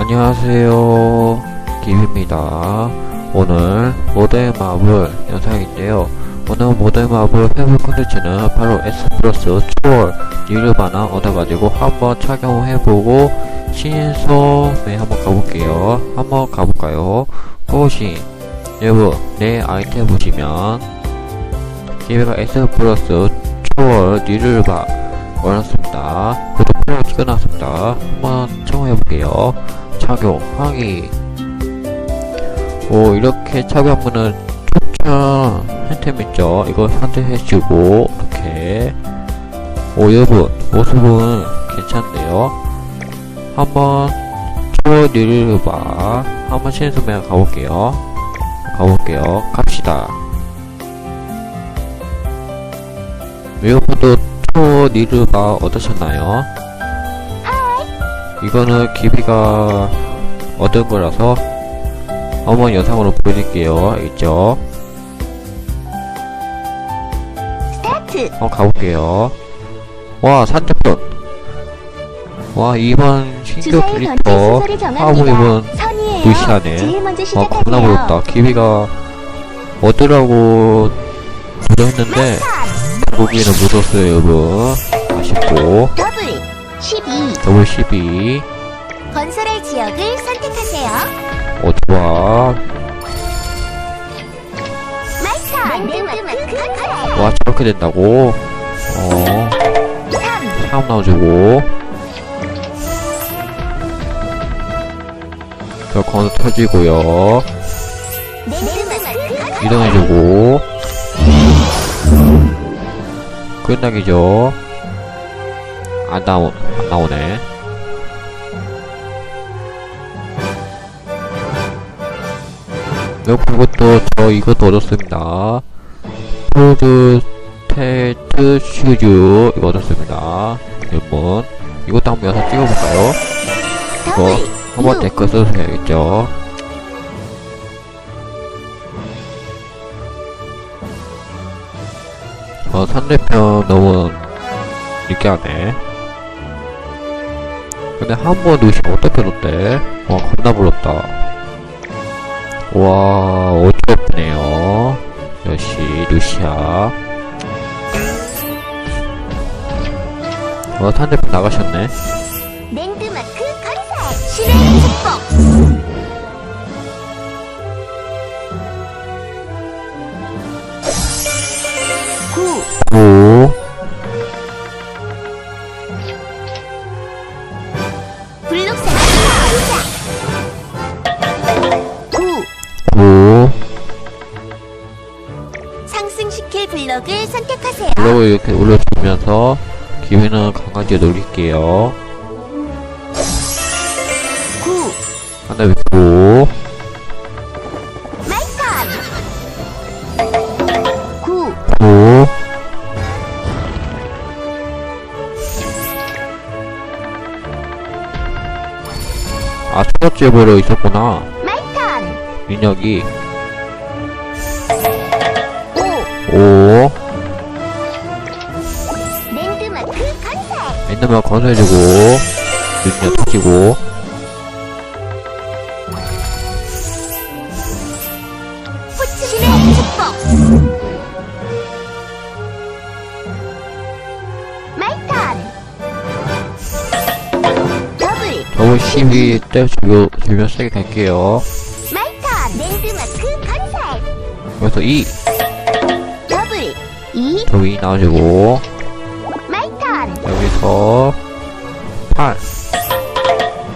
안녕하세요. 김입니다. 오늘 모델 마블 영상인데요. 오늘 모델 마블 회복 콘텐츠는 바로 S 플러스 초월 니르바나 얻어가지고 한번 착용해보고 신소매 한번 가볼게요. 한번 가볼까요? 호신 여러분 내 아이템 보시면 기회가 S 플러스 초월 니르바 원했습니다. 구독표 찍어놨습니다. 한번 착용해볼게요. 착용 확인. 오 이렇게 착용하면은 추천 팬템 있죠. 이거 선택해주고 이렇게. 오 여러분 모습은 괜찮네요. 한번 봐. 한번 신수면 가볼게요. 가볼게요. 갑시다. 여러분도 초 니르바 어떠셨나요? 이거는 기비가 얻은 거라서 한번 영상으로 보여드릴게요. 있죠? 스타트! 한번 가볼게요. 와, 산적돈. 와, 이번 신규 주사위 캐릭터 던질 순서를 하부 정합니다. 입은 선이에요. 무시하네. 아, 겁나. 부럽다. 기비가 얻으라고 부르했는데 거기에는 묻었어요, 여러분. 아쉽고. 더블 12 더블 12. 건설할 지역을 선택하세요. 어, 좋아. 마이카 랜드마크 와, 저렇게 된다고? 어, 3 사람 나와주고. 저 건너 터지고요. 랜드마크 이동해주고. 끝나기죠. 안 나오, 안 나오네. 그리고 또, 저 이것도 얻었습니다. 푸드 테트 슈즈, 이거 얻었습니다. 여러분. 이것도 한번 영상 찍어볼까요? 이거 한번 유. 댓글 써주셔야겠죠. 어, 상대편 너무 느끼하네. 근데 한번 루시 어떻게 넣대? 와, 겁나 부럽다. 와, 어이없네요. 역시, 루시아. 어, 상대편 나가셨네. 랜드마크 건설 신의 축복 구 오, 블록사나 시작 9 오. 상승시킬 블록을 선택하세요. 이렇게 올려주면서 기회는 강하게 놀릴게요. 9 하나 뵙고 아, 초밥집으로 있었구나. 마이턴 민혁이. 5 오. 랜드마크 건설 건설해주고, 민혁 터지고. 더블 저거 12 때려주고, 주면 세게 갈게요. 마이턴 랜드마크 건설. 여기서 2. 더블 2 저기 2 나와주고, 마이턴 여기서 8.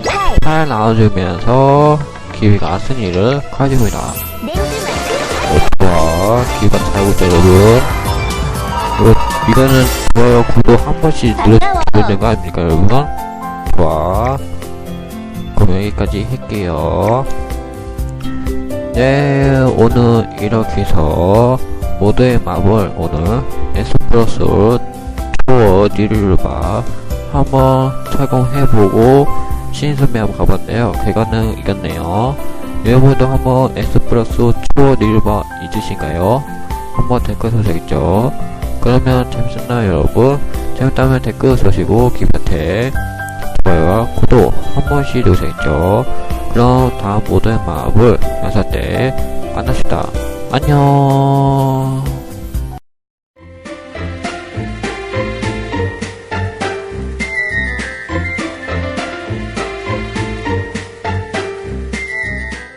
8 8 나와주면서, 기회가 아스니를 가지고있다 랜드마크 좋아 기가 잘 있죠 여러분. 이거, 이거는 좋아요 구독 한 번씩 눌러주는 거 아닙니까 여러분? 좋아 그럼 여기까지 할게요 네 오늘 이렇게 해서 모드의 마블 오늘 플러스 투어 니르바 한번 착용해보고 신선매 한번 가봤는데요 결과는 이겼네요 여러분도 한번 S 플러스 추워 닐바 있으신가요? 한번 댓글 써주겠죠? 그러면 재밌었나요 여러분? 재밌다면 댓글 써시고 기분테 좋아요 구독 한 번씩 누르시죠. 그럼 다음 모드의 마블 영상 때 만납시다. 안녕.